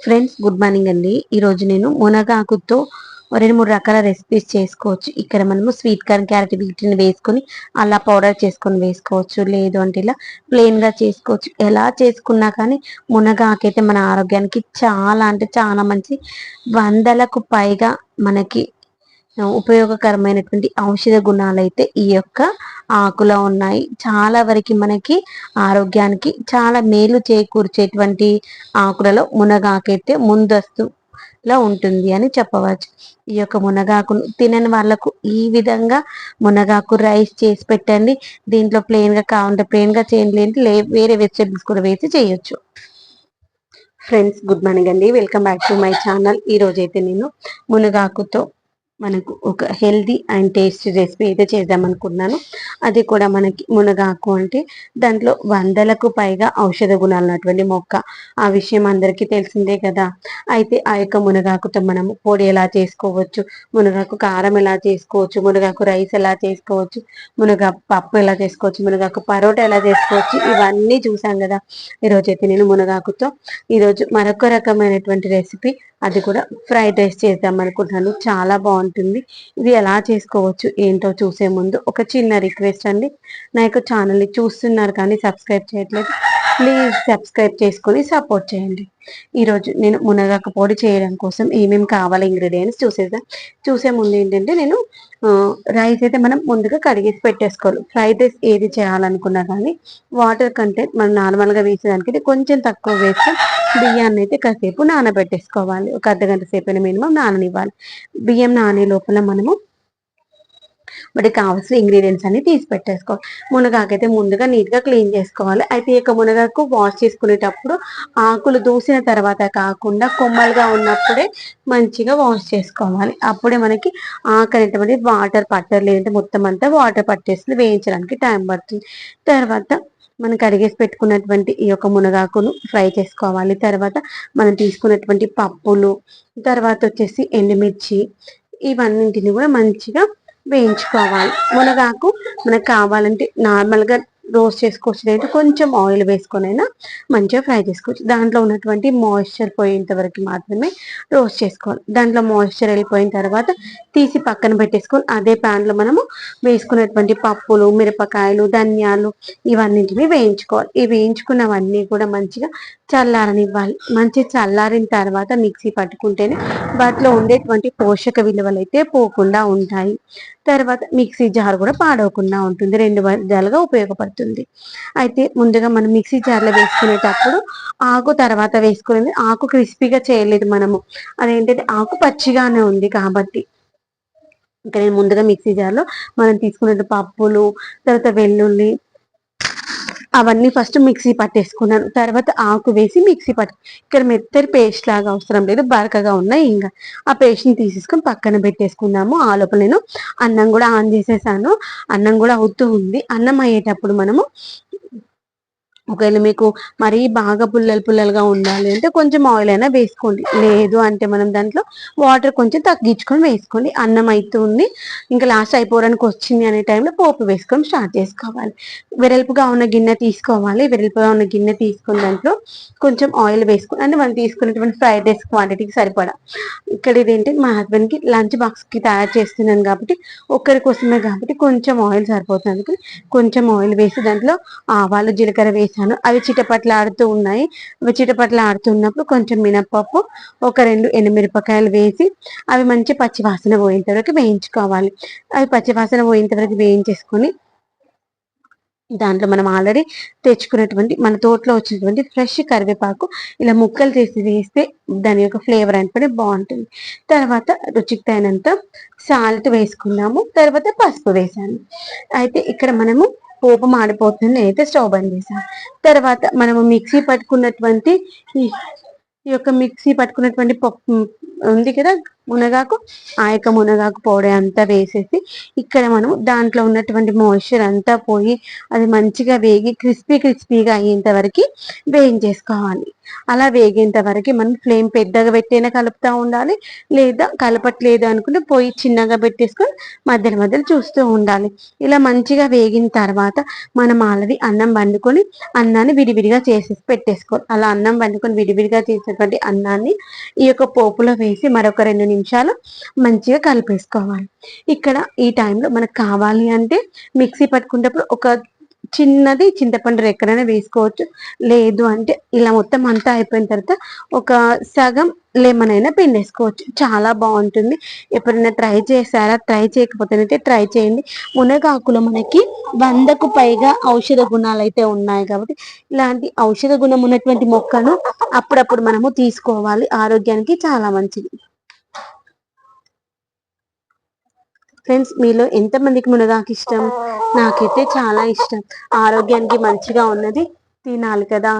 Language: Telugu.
ఫ్రెండ్స్ గుడ్ మార్నింగ్ అండి. ఈరోజు నేను మునగాకుతో రెండు మూడు రకాల రెసిపీస్ చేసుకోవచ్చు. ఇక్కడ మనము స్వీట్ కార్న్ క్యారెట్ వీటిని వేసుకొని అలా పౌడర్ చేసుకొని వేసుకోవచ్చు. లేదు అంటే ఇలా ప్లెయిన్గా చేసుకోవచ్చు. ఎలా చేసుకున్నా కానీ మునగాకైతే మన ఆరోగ్యానికి చాలా అంటే చాలా మంచి వందలకు పైగా మనకి ఉపయోగకరమైనటువంటి ఔషధ గుణాలు అయితే ఈ యొక్క ఆకులో ఉన్నాయి. చాలా వరకు మనకి ఆరోగ్యానికి చాలా మేలు చేకూర్చేటువంటి ఆకులలో మునగాకైతే ముందస్తులో ఉంటుంది అని చెప్పవచ్చు. ఈ యొక్క మునగాకును తినని వాళ్ళకు ఈ విధంగా మునగాకు రైస్ చేసి పెట్టండి. దీంట్లో ప్లెయిన్గా కావాలంటే ప్లెయిన్గా చేయండి లే వేరే వెజిటేబుల్స్ కూడా వేసి చేయొచ్చు. ఫ్రెండ్స్ గుడ్ మార్నింగ్ అండి. Welcome back to my channel. ఈ రోజైతే నేను మునగాకుతో మనకు ఒక హెల్దీ అండ్ టేస్టీ రెసిపీ అయితే చేద్దాం అనుకున్నాను అది కూడా మనకి మునగాకు అంటే దాంట్లో వందలకు పైగా ఔషధ గుణాలు ఉన్నటువంటి మొక్క. ఆ విషయం అందరికీ తెలిసిందే కదా. అయితే ఆ యొక్క మునగాకుతో మనం పొడి ఎలా చేసుకోవచ్చు? మునగాకు కారం ఎలా చేసుకోవచ్చు? మునగాకు రైస్ ఎలా చేసుకోవచ్చు? మునగా పప్పు ఎలా చేసుకోవచ్చు? మునగాకు పరోటా ఎలా చేసుకోవచ్చు? ఇవన్నీ చూసాం కదా. ఈరోజు అయితే నేను మునగాకుతో ఈరోజు మరొక రకమైనటువంటి రెసిపీ అది కూడా ఫ్రైడ్ రైస్ చేద్దాం అనుకుంటున్నాను. చాలా బాగుంటుంది. ఇది ఎలా చేసుకోవచ్చు ఏంటో చూసే ముందు ఒక చిన్న రిక్వెస్ట్ అండి. నా యొక్క ఛానల్ని చూస్తున్నారు కానీ సబ్స్క్రైబ్ చేయట్లేదు. ప్లీజ్ సబ్స్క్రైబ్ చేసుకొని సపోర్ట్ చేయండి. ఈరోజు నేను మునగాక పొడి చేయడం కోసం ఏమేమి కావాలి ఇంగ్రీడియంట్స్ చూసేద్దాం. చూసే ముందు ఏంటంటే నేను రైస్ అయితే మనం ముందుగా కడిగేసి పెట్టేసుకోవాలి. ఫ్రైడ్ రైస్ ఏది చేయాలనుకున్నా కానీ వాటర్ కంటెంట్ మనం నార్మల్గా వేసేదానికి కొంచెం తక్కువ వేస్తే బియ్యాన్ని అయితే కాసేపు నానబెట్టేసుకోవాలి. ఒక అర్ధ గంట సేపు మినిమం నాననివ్వాలి. బియ్యం నానే లోపల మనము వాటికి కావాల్సిన ఇంగ్రీడియంట్స్ అన్ని తీసి పెట్టేసుకోవాలి. మునగాకు అయితే ముందుగా నీట్గా క్లీన్ చేసుకోవాలి. అయితే ఇక మునగాకు వాష్ చేసుకునేటప్పుడు ఆకులు దూసిన తర్వాత కాకుండా కొమ్మలుగా ఉన్నప్పుడే మంచిగా వాష్ చేసుకోవాలి. అప్పుడే మనకి ఆకు అనేటువంటి వాటర్ పట్టరు లేదంటే మొత్తం అంతా వాటర్ పట్టేసి వేయించడానికి టైం పడుతుంది. తర్వాత మనం కడిగేసి పెట్టుకున్నటువంటి ఈ యొక్క మునగాకును ఫ్రై చేసుకోవాలి. తర్వాత మనం తీసుకున్నటువంటి పప్పులు తర్వాత వచ్చేసి ఎండుమిర్చి ఇవన్నింటిని కూడా మంచిగా వేయించుకోవాలి. మునగాకు మనకు కావాలంటే నార్మల్గా రోస్ట్ చేసుకోవచ్చు. లేదా కొంచెం ఆయిల్ వేసుకొని అయినా మంచిగా ఫ్రై చేసుకోవచ్చు. దాంట్లో ఉన్నటువంటి మాయిశ్చర్ పోయేంత వరకు మాత్రమే రోస్ట్ చేసుకోవాలి. దాంట్లో మాయిశ్చర్ వెళ్ళిపోయిన తర్వాత తీసి పక్కన పెట్టేసుకొని అదే ప్యాన్లో మనము వేసుకున్నటువంటి పప్పులు మిరపకాయలు ధనియాలు ఇవన్నింటినీ వేయించుకోవాలి. ఈ వేయించుకున్నవన్నీ కూడా మంచిగా చల్లారనివ్వాలి. మంచి చల్లారిన తర్వాత మిక్సీ పట్టుకుంటేనే వాటిలో ఉండేటువంటి పోషక విలువలు అయితే పోకుండా ఉంటాయి. తర్వాత మిక్సీ జార్ కూడా పాడవకుండా ఉంటుంది. రెండు విధాలుగా ఉపయోగపడుతుంది. అయితే ముందుగా మనం మిక్సీ జార్లో వేసుకునేటప్పుడు ఆకు తర్వాత వేసుకునేది. ఆకు క్రిస్పీగా చేయలేదు మనము. అదేంటంటే ఆకు పచ్చిగానే ఉంది కాబట్టి ఇంకా నేను ముందుగా మిక్సీ జార్లో మనం తీసుకున్న పప్పులు తర్వాత వెల్లుల్లి అవన్నీ ఫస్ట్ మిక్సీ పట్టేసుకున్నాను. తర్వాత ఆకు వేసి మిక్సీ పట్టు ఇక్కడ మెత్తరి పేస్ట్ లాగా అవసరం లేదు బరకగా ఉన్నాయి ఇంకా. ఆ పేస్ట్ని తీసేసుకొని పక్కన పెట్టేసుకున్నాము. ఆ లోపల నేను అన్నం కూడా ఆన్ చేసేసాను. అన్నం కూడా అవుతూ ఉంది అన్నం అయ్యేటప్పుడు మనము ఒకవేళ మీకు మరీ బాగా పుల్లలు పుల్లలుగా ఉండాలి అంటే కొంచెం ఆయిల్ అయినా వేసుకోండి. లేదు అంటే మనం దాంట్లో వాటర్ కొంచెం తగ్గించుకొని వేసుకోండి. అన్నం అవుతుంది ఇంకా లాస్ట్ అయిపోవడానికి వచ్చింది అనే టైంలో పోపు వేసుకొని స్టార్ట్ చేసుకోవాలి. వెరల్పుగా ఉన్న గిన్నె తీసుకోవాలి. వెరల్పుగా ఉన్న గిన్నె తీసుకున్న దాంట్లో కొంచెం ఆయిల్ వేసుకుని అంటే మనం తీసుకున్నటువంటి ఫ్రైడ్ రైస్ క్వాంటిటీకి సరిపడా. ఇక్కడ ఇదేంటి? మా హస్బెండ్కి లంచ్ బాక్స్కి తయారు చేస్తున్నాను కాబట్టి ఒక్కరి కోసమే కాబట్టి కొంచెం ఆయిల్ సరిపోతుంది. కొంచెం ఆయిల్ వేసి దాంట్లో ఆవాలు జీలకర్ర వేసి వేసాను అవి చిటపట్లు ఆడుతూ ఉన్నాయి. అవి చిటపట్లు ఆడుతున్నప్పుడు కొంచెం మినప్పప్పు ఒక రెండు ఎండుమిరపకాయలు వేసి అవి మంచి పచ్చివాసన పోయేంతవరకు వేయించుకోవాలి. అవి పచ్చివాసన పోయేంతవరకు వేయించేసుకొని దాంట్లో మనం ఆల్రెడీ తెచ్చుకున్నటువంటి మన తోటలో వచ్చినటువంటి ఫ్రెష్ కరివేపాకు ఇలా ముక్కలు చేసి వేస్తే దాని యొక్క ఫ్లేవర్ అనేది బాగుంటుంది. తర్వాత రుచికి తగినంత సాల్ట్ వేసుకున్నాము. తర్వాత పసుపు వేసాను అయితే ఇక్కడ మనము పోపు మాడిపోతుంది అయితే స్టవ్ బంద్ చేశాను తర్వాత మనము మిక్సీ పట్టుకున్నటువంటి ఈ యొక్క మిక్సీ పట్టుకున్నటువంటి పప్పు ఉంది కదా మునగాకు ఆ యొక్క మునగాకు పౌడర్ అంతా వేసేసి ఇక్కడ మనం దాంట్లో ఉన్నటువంటి మాయిశ్చర్ అంతా పోయి అది మంచిగా వేగి క్రిస్పీ క్రిస్పీగా అయ్యేంత వరకు వేయించేసుకోవాలి. అలా వేగేంత వరకు మనం ఫ్లేమ్ పెద్దగా పెట్టైనా కలుపుతూ ఉండాలి లేదా కలపట్లేదు అనుకుంటే పొయ్యి చిన్నగా పెట్టేసుకొని మధ్యలో మధ్యలో చూస్తూ ఉండాలి. ఇలా మంచిగా వేగిన తర్వాత మనం ఆల్రెడీ అన్నం వండుకొని అన్నాన్ని విడివిడిగా చేసేసి పెట్టేసుకోవాలి. అలా అన్నం వండుకొని విడివిడిగా చేసినటువంటి అన్నాన్ని ఈ యొక్క పోపులో వేసి మరొక రెండు నిమిషాలు మంచిగా కలిపేసుకోవాలి. ఇక్కడ ఈ టైంలో మనకు కావాలి అంటే మిక్సీ పట్టుకునేటప్పుడు ఒక చిన్నది చింతపండు రెక్కనైనా వేసుకోవచ్చు. లేదు అంటే ఇలా మొత్తం అంతా అయిపోయిన తర్వాత ఒక సగం లెమన్ అయినా పిండేసుకోవచ్చు. చాలా బాగుంటుంది. ఎప్పుడైనా ట్రై చేశారా? ట్రై చేయకపోతేనైతే ట్రై చేయండి. మునగాకులో మనకి వందకు పైగా ఔషధ గుణాలు అయితే ఉన్నాయి కాబట్టి ఇలాంటి ఔషధ గుణం ఉన్నటువంటి మొక్కను అప్పుడప్పుడు మనము తీసుకోవాలి. ఆరోగ్యానికి చాలా మంచిది. ఫ్రెండ్స్ మీలో ఎంతమందికి మునగాకు ఇష్టం? నాకైతే చాలా ఇష్టం. ఆరోగ్యానికి మంచిగా ఉన్నది తినాలి కదా.